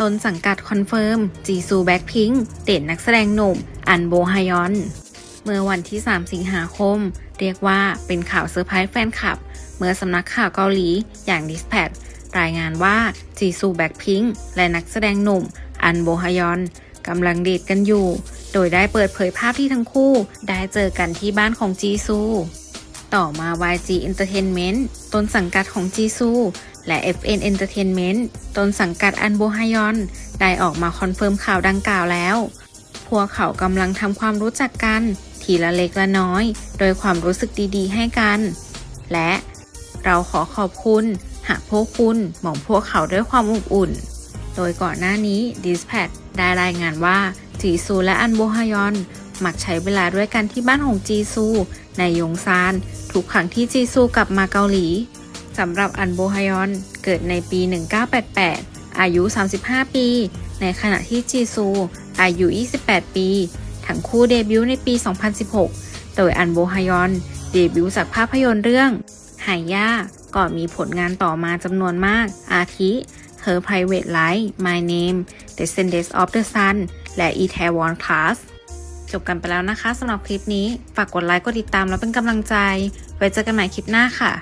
ต้นสังกัดคอนเฟิร์ม จีซูแบ็คพิงเด่นนักแสดงหนุ่ม อันโบฮยอน เมื่อวันที่ 3 สิงหาคม เรียกว่าเป็นข่าวเซอร์ไพรส์แฟนคลับ เมื่อสำนักข่าวเกาหลีอย่าง Dispatch รายงานว่าจีซูแบ็คพิงและนักแสดงหนุ่ม อันโบฮยอนกำลังเดทกันอยู่ โดยได้เปิดเผยภาพที่ทั้งคู่ ได้เจอกันที่บ้านของจีซู ต่อมา YG Entertainment ต้นสังกัดของจีซู และ FN Entertainment ต้นสังกัดอันโบฮยอน ได้ออกมาคอนเฟิร์มข่าวดังกล่าวแล้ว พวกเขากำลังทำความรู้จักกัน ทีละเล็กละน้อย โดยความรู้สึกดีๆ ให้กัน และเราขอขอบคุณ หากพวกคุณมองพวกเขาด้วยความอบอุ่น โดยก่อนหน้านี้ Dispatch ได้รายงานว่าจีซูและอันโบฮยอน มักใช้เวลาด้วยกันที่บ้านของจีซู ในยงซาน ทุกครั้งที่จีซูกลับมาเกาหลีสำหรับอันโบฮยอน เกิดในปี 1988 อายุ 35 ปี ในขณะที่จีซู อายุ 28 ปี ทั้งคู่เดบิวต์ในปี 2016 โดยอันโบฮยอน เดบิวต์จากภาพยนตร์เรื่องหายาก่อนมีผลงานต่อมาจำนวนมาก อาทิ Her Private Life My Name Descendants of the Sun และ Itaewon Class จบกันไปแล้วนะคะสำหรับคลิปนี้ ฝากกดไลค์กดติดตามแล้วเป็นกำลังใจ ไว้เจอกันใหม่คลิปหน้าค่ะ